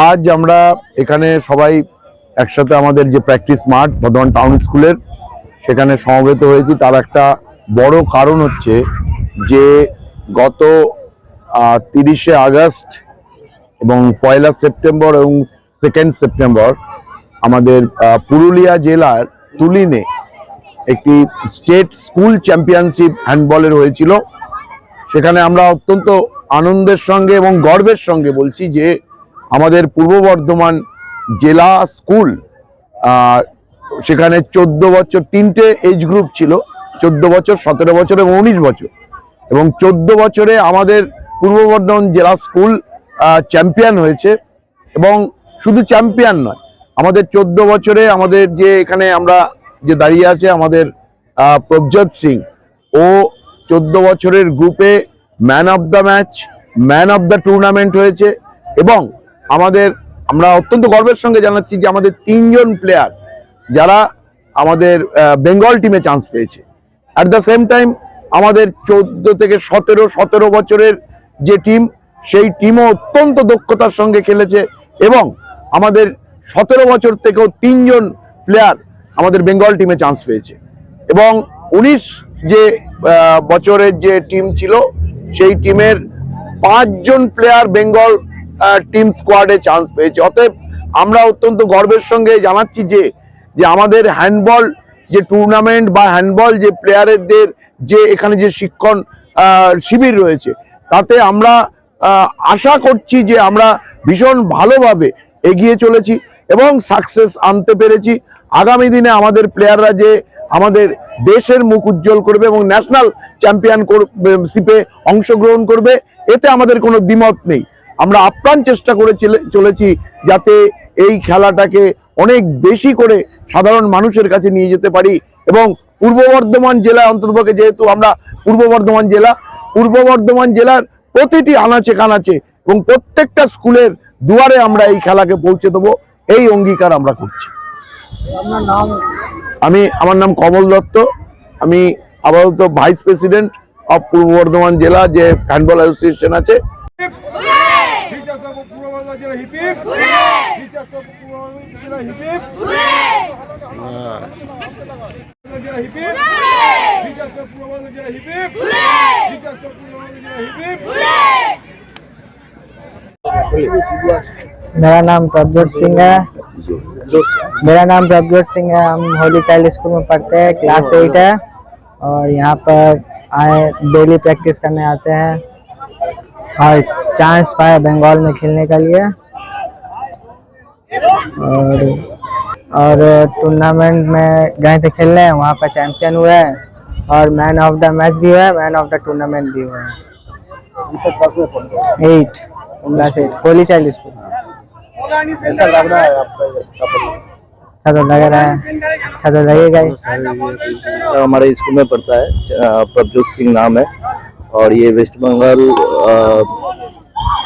আজ আমরা এখানে সবাই একসাথে আমাদের যে প্র্যাকটিস মাঠ বর্ধমান টাউন স্কুলের সেখানে সমবেত হয়েছি। তার একটা বড় কারণ হচ্ছে যে গত তিরিশে আগস্ট এবং পয়লা সেপ্টেম্বর এবং সেকেন্ড সেপ্টেম্বর আমাদের পুরুলিয়া জেলার তুলিনে একটি স্টেট স্কুল চ্যাম্পিয়নশিপ হ্যান্ডবলের হয়েছিল। সেখানে আমরা অত্যন্ত আনন্দের সঙ্গে এবং গর্বের সঙ্গে বলছি যে আমাদের পূর্ব বর্ধমান জেলা স্কুল সেখানে চোদ্দ বছর তিনটে এজ গ্রুপ ছিল চোদ্দ বছর সতেরো বছর এবং উনিশ বছর। এবং চোদ্দ বছরে আমাদের পূর্ব বর্ধমান জেলা স্কুল চ্যাম্পিয়ন হয়েছে। এবং শুধু চ্যাম্পিয়ন নয় আমাদের চোদ্দ বছরে আমাদের যে এখানে আমরা যে দাঁড়িয়ে আছে আমাদের আহ, প্রভজ্যোৎ সিং ও চোদ্দ বছরের গ্রুপে man of the match man of the tournament হয়েছে। এবং আমাদের, আমরা অত্যন্ত গর্বের সঙ্গে জানাচ্ছি যে আমাদের তিনজন প্লেয়ার যারা আমাদের বেঙ্গল টিমে চান্স পেয়েছে। অ্যাট দ্য সেম টাইম আমাদের চোদ্দ থেকে সতেরো সতেরো বছরের যে টিম সেই টিমও অত্যন্ত দক্ষতার সঙ্গে খেলেছে এবং আমাদের সতেরো বছর থেকেও তিনজন প্লেয়ার আমাদের বেঙ্গল টিমে চান্স পেয়েছে। এবং উনিশ যে বছরের যে টিম ছিল, সেই টিমের পাঁচজন প্লেয়ার বেঙ্গল টিম স্কোয়াডে চান্স পেয়েছে। অতএব আমরা অত্যন্ত গর্বের সঙ্গে জানাচ্ছি যে যে আমাদের হ্যান্ডবল যে টুর্নামেন্ট বা হ্যান্ডবল যে প্লেয়ারদের যে এখানে যে শিক্ষণ শিবির রয়েছে, তাতে আমরা আশা করছি যে আমরা ভীষণ ভালোভাবে এগিয়ে চলেছি এবং সাকসেস আনতে পেরেছি। আগামী দিনে আমাদের প্লেয়াররা যে আমাদের দেশের মুখ উজ্জ্বল করবে এবং ন্যাশনাল চ্যাম্পিয়নশিপে অংশগ্রহণ করবে, এতে আমাদের কোনো দ্বিমত নেই। আমরা আপ্রাণ চেষ্টা করে চলে- চলেছি যাতে এই খেলাটাকে অনেক বেশি করে সাধারণ মানুষের কাছে নিয়ে যেতে পারি এবং পূর্ব বর্ধমান জেলা অন্তর্পক্ষে যেহেতু আমরা পূর্ব বর্ধমান জেলা পূর্ব বর্ধমান জেলার প্রতিটি আনাচে কানাচে এবং প্রত্যেকটা স্কুলের দুয়ারে আমরা এই খেলাকে পৌঁছে দেবো এই অঙ্গীকার আমরা করছি। আমি আমার নাম কমল দত্ত। আমি আপাতত ভাইস প্রেসিডেন্ট অফ পূর্ব বর্ধমান জেলা যে হ্যান্ডবল অ্যাসোসিয়েশন আছে। পূর্ব বর্ধমান জেলা হিপিপ টিচার্স অফ পূর্ব বর্ধমান জেলা হিপিপ জেলা হিপিপ টিচার্স অফ পূর্ব বর্ধমান জেলা হিপিপ টিচার্স অফ পূর্ব বর্ধমান জেলা হিপিপ मेरा नाम प्रभजोत सिंह है मेरा नाम प्रभजोत सिंह है हम होली चाइल्ड स्कूल में पढ़ते हैं क्लास एट है और यहाँ पर आए डेली प्रैक्टिस करने आते हैं और चांस पाए बंगाल में खेलने के लिए और और टूर्नामेंट में गए थे खेलने। वहाँ पर चैंपियन हुए हैं। और मैन ऑफ़ द मैच भी हुआ है मैन ऑफ़ द टूर्नामेंट भी हुआ है। Eight class at Holy Child school ऐसा लग रहा है आपका अच्छा तो लग रहा है। अच्छा तो लगेगा हमारे स्कूल में पढ़ता है प्रभजोत सिंह नाम है। और ये West Bengal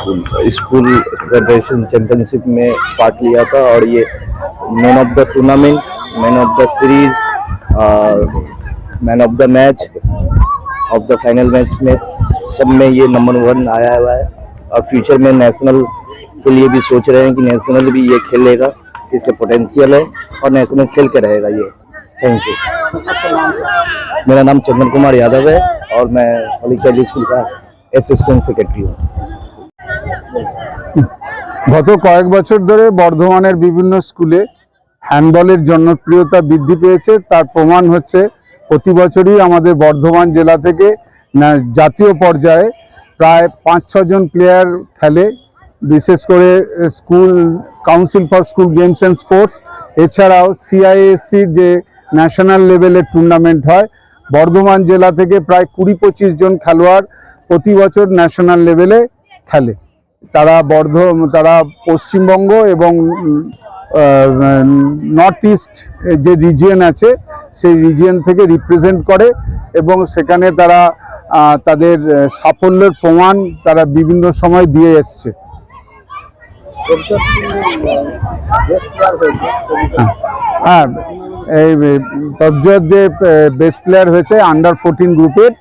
school federation championship में पार्ट लिया था और ये man of the tournament, man of the series man of the match, of the final match में सब में ये नंबर वन आया हुआ है। और फ्यूचर में नेशनल के लिए भी सोच रहे हैं कि नेशनल भी ये खेलेगा इसका पोटेंशियल है और नेशनल खेल के रहेगा ये। थैंक यू मेरा नाम चंदन कुमार यादव है और मैं अली चाइल्ड स्कूल का असिस्टेंट सेक्रेटरी हूँ। গত কয়েক বছর ধরে বর্ধমানের বিভিন্ন স্কুলে হ্যান্ডবলের জনপ্রিয়তা বৃদ্ধি পেয়েছে। তার প্রমাণ হচ্ছে প্রতি বছরই আমাদের বর্ধমান জেলা থেকে জাতীয় পর্যায়ে প্রায় পাঁচ ছজন প্লেয়ার খেলে। বিশেষ করে school council for school games and sports এছাড়াও সিআইএসসির যে ন্যাশনাল লেভেলের টুর্নামেন্ট হয়, বর্ধমান জেলা থেকে প্রায় কুড়ি পঁচিশ জন খেলোয়াড় প্রতি বছর ন্যাশনাল লেভেলে খেলে। তারা বর্ধ তারা পশ্চিমবঙ্গ এবং নর্থ ইস্ট যে রিজিয়ন আছে, সেই রিজিয়ন থেকে রিপ্রেজেন্ট করে এবং সেখানে তারা তাদের সাফল্যের প্রমাণ তারা বিভিন্ন সময় দিয়ে এসছে। হ্যাঁ এই প্রজ্জত যে বেস্ট প্লেয়ার হয়েছে আন্ডার ফোরটিন গ্রুপের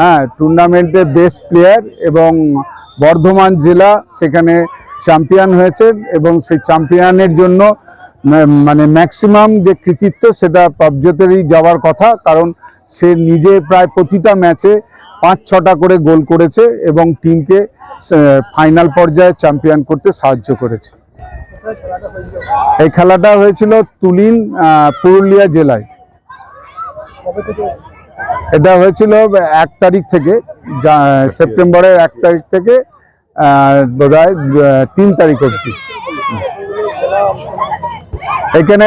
হ্যাঁ টুর্নামেন্টের বেস্ট প্লেয়ার এবং বর্ধমান জেলা সেখানে চ্যাম্পিয়ন হয়েছে এবং সেই চ্যাম্পিয়নের জন্য মানে ম্যাক্সিমাম যে কৃতিত্ব সেটা প্রবজ্যোতেরই যাওয়ার কথা, কারণ সে নিজে প্রায় প্রতিটা ম্যাচে পাঁচ ছটা করে গোল করেছে এবং টিমকে ফাইনাল পর্যায়ে চ্যাম্পিয়ন করতে সাহায্য করেছে। এই খেলাটা হয়েছিল তুলিন পুরুলিয়া জেলায়। এটা হয়েছিল এক তারিখ থেকে সেপ্টেম্বরের এক তারিখ থেকে বোধ হয় তিন তারিখ অবধি। এখানে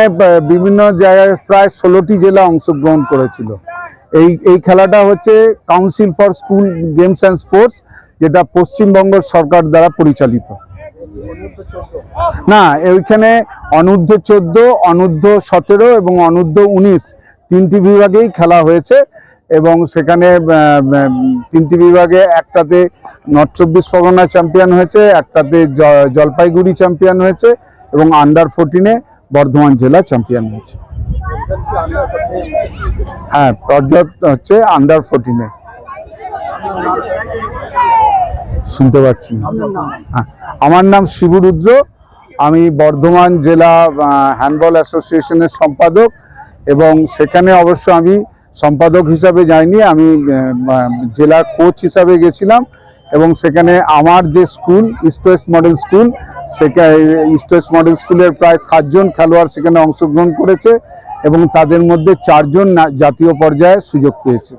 বিভিন্ন জায়গায় প্রায় ষোলোটি জেলা অংশগ্রহণ করেছিল। এই এই খেলাটা হচ্ছে council for school games and sports যেটা পশ্চিমবঙ্গ সরকার দ্বারা পরিচালিত। না ওইখানে অনূর্ধ্ব চোদ্দ, অনূর্ধ্ব সতেরো এবং অনূর্ধ্ব উনিশ তিনটি বিভাগেই খেলা হয়েছে। এবং সেখানে তিনটি বিভাগে একটাতে নর্থ চব্বিশ পরগনা চ্যাম্পিয়ন হয়েছে একটাতে জলপাইগুড়ি চ্যাম্পিয়ন হয়েছে এবং আন্ডার ফোরটিনে বর্ধমান জেলা চ্যাম্পিয়ন হয়েছে হ্যাঁ পর্যাপ্ত হচ্ছে আন্ডার ফোরটিনে শুনতে পাচ্ছি। হ্যাঁ, আমার নাম শিবরুদ্র আমি বর্ধমান জেলা হ্যান্ডবল অ্যাসোসিয়েশনের সম্পাদক এবং সেখানে অবশ্য আমি সম্পাদক হিসাবে যাইনি, আমি জেলা কোচ হিসাবে গেছিলাম এবং সেখানে আমার যে স্কুল ইস্ট মডেল স্কুল সেখানে ইস্ট মডেল স্কুলের প্রায় সাতজন খেলোয়াড় সেখানে অংশগ্রহণ করেছে এবং তাদের মধ্যে চারজন জাতীয় পর্যায়ে সুযোগ পেয়েছে।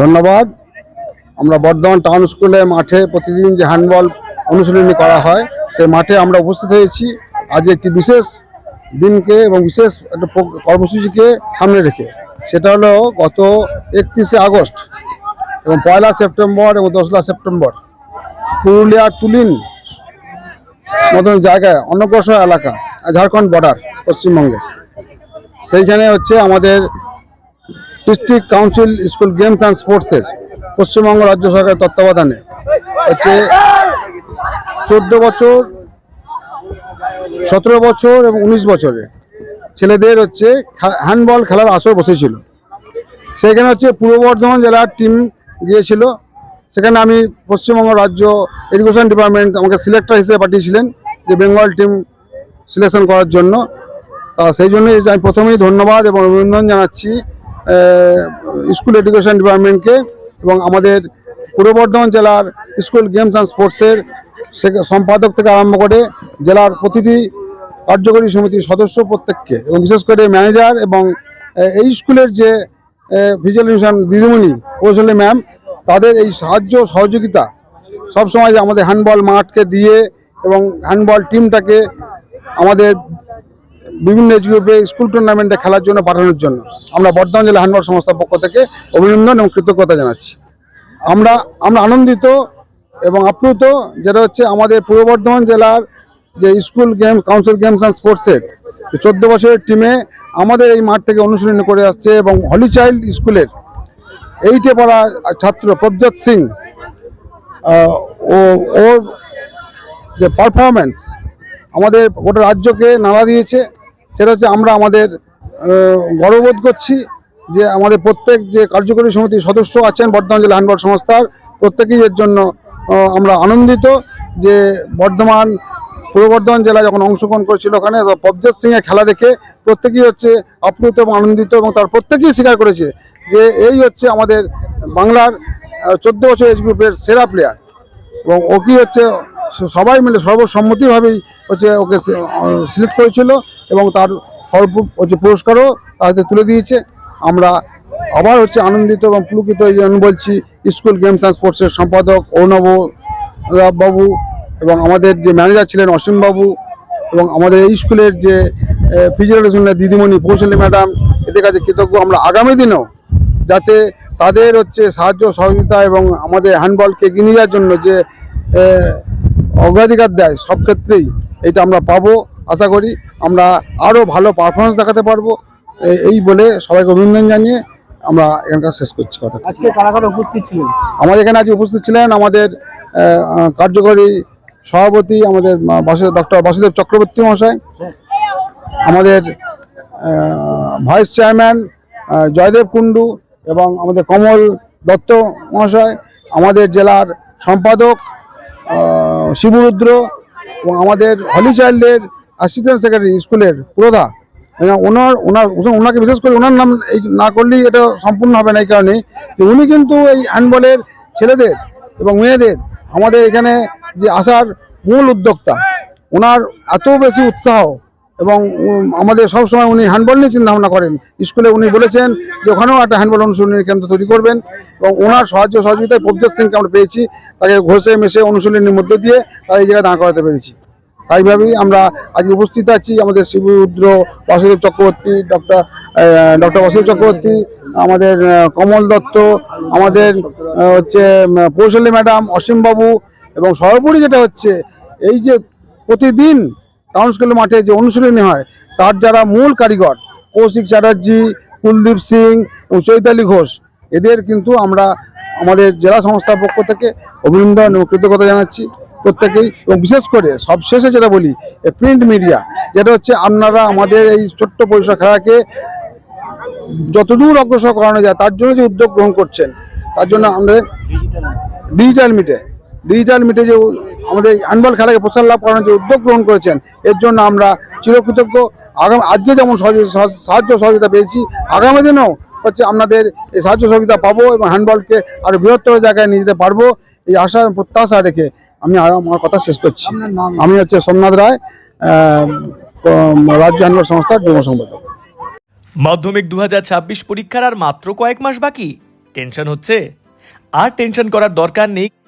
ধন্যবাদ। আমরা বর্ধমান টাউন স্কুলে মাঠে প্রতিদিন যে হ্যান্ডবল অনুশীলনী করা হয়, সেই মাঠে আমরা উপস্থিত হয়েছি। আজ একটি বিশেষ দিনকে এবং বিশেষ একটা কর্মসূচিকে সামনে রেখে। সেটা হলো গত একত্রিশে আগস্ট এবং পয়লা সেপ্টেম্বর এবং দোসরা সেপ্টেম্বর। পুরুলিয়ার তুলিন মতন জায়গায় অনগ্রসর এলাকা, ঝাড়খণ্ড বর্ডার পশ্চিমবঙ্গে। সেইখানে হচ্ছে আমাদের district council school games and স্পোর্টসের পশ্চিমবঙ্গ রাজ্য সরকারের তত্ত্বাবধানে হচ্ছে চোদ্দ বছর সতেরো বছর এবং উনিশ বছরে ছেলেদের হচ্ছে হ্যান্ডবল খেলার আসর বসেছিল। সেখানে হচ্ছে পূর্ব বর্ধমান জেলার টিম গিয়েছিল। সেখানে আমি পশ্চিমবঙ্গ রাজ্য এডুকেশন ডিপার্টমেন্ট আমাকে সিলেক্টর হিসেবে পাঠিয়েছিলেন যে বেঙ্গল টিম সিলেকশন করার জন্য। তা সেই জন্যই আমি প্রথমেই ধন্যবাদ এবং অভিনন্দন জানাচ্ছি স্কুল এডুকেশন ডিপার্টমেন্টকে এবং আমাদের পূর্ব বর্ধমান জেলার স্কুল গেমস অ্যান্ড স্পোর্টসের সম্পাদক থেকে আরম্ভ করে জেলার প্রতিটি কার্যকরী সমিতির সদস্য প্রত্যেককে এবং বিশেষ করে ম্যানেজার এবং এই স্কুলের যে ভিজুয়ালাইজেশন দিদিমণি কৌশলী ম্যাম, তাদের এই সাহায্য, সহযোগিতা সবসময় আমাদের হ্যান্ডবল মাঠকে দিয়ে এবং হ্যান্ডবল টিমটাকে আমাদের বিভিন্ন গ্রুপে স্কুল টুর্নামেন্টে খেলার জন্য পাঠানোর জন্য। আমরা বর্ধমান জেলা হ্যান্ডবল সংস্থার পক্ষ থেকে অভিনন্দন এবং কৃতজ্ঞতা জানাচ্ছি। আমরা আমরা আনন্দিত এবং আপ্লুত যেটা হচ্ছে আমাদের পূর্ব বর্ধমান জেলার যে school game council games and স্পোর্টসের চোদ্দ বছরের টিমে আমাদের এই মাঠ থেকে অনুশীলন করে আসছে এবং হলি চাইল্ড স্কুলের এইটে পড়া ছাত্র প্রদ্যোৎ সিং ও, ওর যে পারফরমেন্স আমাদের গোটা রাজ্যকে নাড়া দিয়েছে। সেটা হচ্ছে আমরা আমাদের গর্ববোধ করছি যে আমাদের প্রত্যেক যে কার্যকরী সমিতির সদস্য আছেন বর্ধমান জেলা হ্যান্ডবল সংস্থার, প্রত্যেকেই এর জন্য আমরা আনন্দিত যে বর্ধমান পূর্ব বর্ধমান জেলা যখন অংশগ্রহণ করেছিল ওখানে পবজত সিং এর খেলা দেখে প্রত্যেকেই হচ্ছে আপ্লুত এবং আনন্দিত এবং তার প্রত্যেকেই স্বীকার করেছে যে এই হচ্ছে আমাদের বাংলার চোদ্দ বছর এজ গ্রুপের সেরা প্লেয়ার এবং ও কি হচ্ছে সবাই মিলে সর্বসম্মতিভাবেই হচ্ছে ওকে সিলেক্ট করেছিল এবং তার সর্ব হচ্ছে পুরস্কারও তাদের তুলে দিয়েছে। আমরা আবার হচ্ছে আনন্দিত এবং পুলকিত এই জন্য বলছি, স্কুল গেমস অ্যান্ড স্পোর্টসের সম্পাদক অর্ণব বাবু এবং আমাদের যে ম্যানেজার ছিলেন অসীমবাবু এবং আমাদের এই স্কুলের যে ফিজিক্যাল দিদিমণি কৌশলী ম্যাডাম এদের কাছে কৃতজ্ঞ। আমরা আগামী দিনেও যাতে তাদের হচ্ছে সাহায্য সহযোগিতা এবং আমাদের হ্যান্ডবলকে এগিয়ে নিয়ে যাওয়ার জন্য যে অগ্রাধিকার দেয় সব ক্ষেত্রেই এটা আমরা পাবো আশা করি। আমরা আরও ভালো পারফরমেন্স দেখাতে পারব। এই বলে সবাইকে অভিনন্দন জানিয়ে আমরা এখানকার শেষ করছি কথা। আজকে কারা কারা উপস্থিত ছিলেন? আমাদের এখানে আজ উপস্থিত ছিলেন আমাদের কার্যকরী সভাপতি আমাদের ডক্টর বাসুদেব চক্রবর্তী মহাশয়, আমাদের ভাইস চেয়ারম্যান জয়দেব কুণ্ডু এবং আমাদের কমল দত্ত মহাশয়, আমাদের জেলার সম্পাদক শিবরুদ্র এবং আমাদের হলি চাইল্ডের অ্যাসিস্ট্যান্ট সেক্রেটারি স্কুলের পুরোধা। ওনার ওনার, ওনাকে বিশেষ করে ওনার নাম এই না করলেই এটা সম্পূর্ণ হবে না এই কারণে। উনি কিন্তু এই হ্যান্ডবলের ছেলেদের এবং মেয়েদের, আমাদের এখানে যে আসার মূল উদ্যোক্তা। ওনার এত বেশি উৎসাহ এবং আমাদের সবসময় উনি হ্যান্ডবল নিয়ে চিন্তা ভাবনা করেন। স্কুলে উনি বলেছেন যে ওখানেও একটা হ্যান্ডবল অনুশীলনী কেন্দ্র তৈরি করবেন এবং ওনার সাহায্য সহযোগিতায় প্রভদেব সিংকে আমরা পেয়েছি। তাকে ঘষে, মেশে অনুশীলনীর মধ্যে দিয়ে তারা এই জায়গায় দাঁড় করাতে পেরেছি। তাইভাবেই আমরা আজকে উপস্থিত আছি আমাদের শিবরুদ্র বাসুদেব চক্রবর্তী, ডক্টর ডক্টর বাসুদেব চক্রবর্তী, আমাদের কমল দত্ত, আমাদের হচ্ছে কৌশলী ম্যাডাম, অসীমবাবু এবং সর্বোপরি যেটা হচ্ছে, এই যে প্রতিদিন টাউন স্কুলের মাঠে যে অনুশীলনী হয়, তার যারা মূল কারিগর, কৌশিক চ্যাটার্জি, কুলদীপ সিং এবং চৈতালি ঘোষ, এদের কিন্তু আমরা আমাদের জেলা সংস্থার পক্ষ থেকে অভিনন্দন এবং কৃতজ্ঞতা জানাচ্ছি প্রত্যেকেই। এবং বিশেষ করে সবশেষে যেটা বলি প্রিন্ট মিডিয়া, যেটা হচ্ছে আপনারা আমাদের এই ছোট্ট পরিসর খেলাকে যতদূর অগ্রসর করানো যায়, তার জন্য যে উদ্যোগ গ্রহণ করছেন, তার জন্য আমাদের ডিজিটাল মিটে ডিজিটাল মিটে যে আমাদের হ্যান্ডবল খেলাকে প্রসার লাভ করানোর যে উদ্যোগ গ্রহণ করেছেন এর জন্য আমরা চিরকৃতজ্ঞ। আগামী আজকে যেমন সাহায্য সহযোগিতা পেয়েছি আগামী দিনেও হচ্ছে আপনাদের এই সাহায্য সহযোগিতা পাবো এবং হ্যান্ডবলকে আরও বৃহত্তর জায়গায় নিয়ে যেতে পারব এই আশা এবং প্রত্যাশা রেখে আমি আমার কথা শেষ করছি। আমি হচ্ছে সোমনাথ রায় রাজ্য হ্যান্ডবল সংস্থার যুব সম্পাদক। মাধ্যমিক দু হাজার ছাব্বিশ পরীক্ষার আর মাত্র কয়েক মাস বাকি। টেনশন হচ্ছে। আর টেনশন করার দরকার নেই।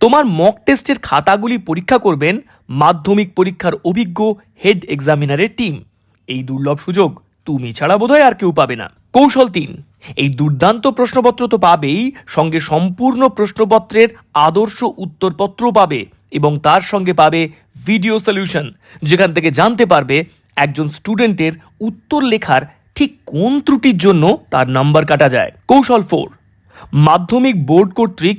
তোমার মক টেস্টের খাতাগুলি পরীক্ষা করবেন মাধ্যমিক পরীক্ষার অভিজ্ঞ হেড এক্সামিনারের টিম এই দুর্লভ সুযোগ তুমি ছাড়া বোধহয় আর কেউ পাবে না। কৌশল তিন, এই দুর্দান্ত প্রশ্নপত্র তো পাবেই, সঙ্গে সম্পূর্ণ প্রশ্নপত্রের আদর্শ উত্তরপত্র পাবে এবং তার সঙ্গে পাবে ভিডিও সলিউশন যেখান থেকে জানতে পারবে একজন স্টুডেন্টের উত্তর লেখার ঠিক কোন ত্রুটির জন্য তার নাম্বার কাটা যায়। কৌশল ফোর মাধ্যমিক বোর্ড কর্তৃক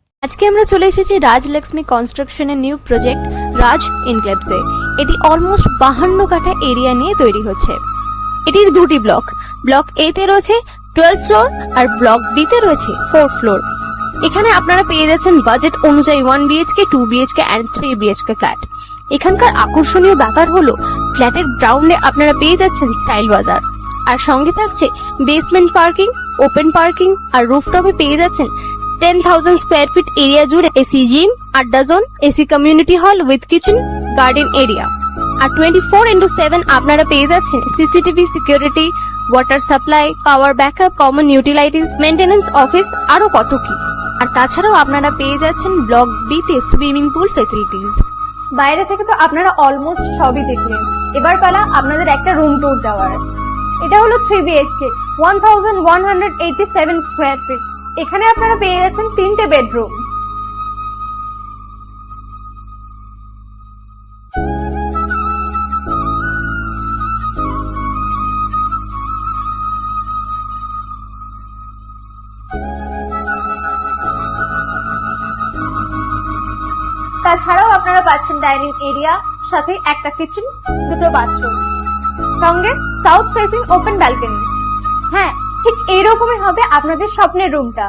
আজকে আমরা চলে এসেছি রাজলক্ষ্মী কনস্ট্রাকশনের নিউ প্রজেক্ট রাজ ইনক্লেপসে এটি অলমোস্ট বাহান্ন কাঠা এরিয়া নিয়ে তৈরি হচ্ছে। এটির দুটি ব্লক ব্লক এ তে রয়েছে টুয়েলভ ফ্লোর আর ব্লক বি তে রয়েছে ফোর ফ্লোর এখানে আপনারা পেয়ে যাচ্ছেন বাজেট অনুযায়ী one BHK two BHK and three BHK flat এখানকার আকর্ষণীয় ব্যাপার হলো ফ্ল্যাটের গ্রাউন্ডে আপনারা পেয়ে যাচ্ছেন স্টাইল বাজার আর সঙ্গে থাকছে বেসমেন্ট পার্কিং ওপেন পার্কিং আর রুফটপে পেয়ে যাচ্ছেন ten thousand square feet area জুড়ে AC gym adda zone AC community hall with kitchen garden area R twenty four into seven আপনারা পেয়ে যাচ্ছেন CCTV security water supply power backup common utilities maintenance office আরও কত কি। আর তাছাড়াও আপনারা পেয়ে যাচ্ছেন ব্লক বিতে সুইমিং পুল ফেসিলিটিস বাইরে থেকে তো আপনারা অলমোস্ট সবই দেখলেন। এবার পালা আপনাদের একটা রুম ট্যুর দেওয়ার। এটা হলো three BHK one thousand one hundred eighty seven square feet এখানে আপনারা পেয়ে যাচ্ছেন তিনটে বেডরুম। তাছাড়াও আপনারা পাচ্ছেন ডাইনিং এরিয়া, সাথে একটা কিচেন, দুটো বাথরুম। সঙ্গে সাউথ ফেসিং ওপেন ব্যালকনি হ্যাঁ ঠিক এরকমই হবে আপনাদের স্বপ্নের রুমটা।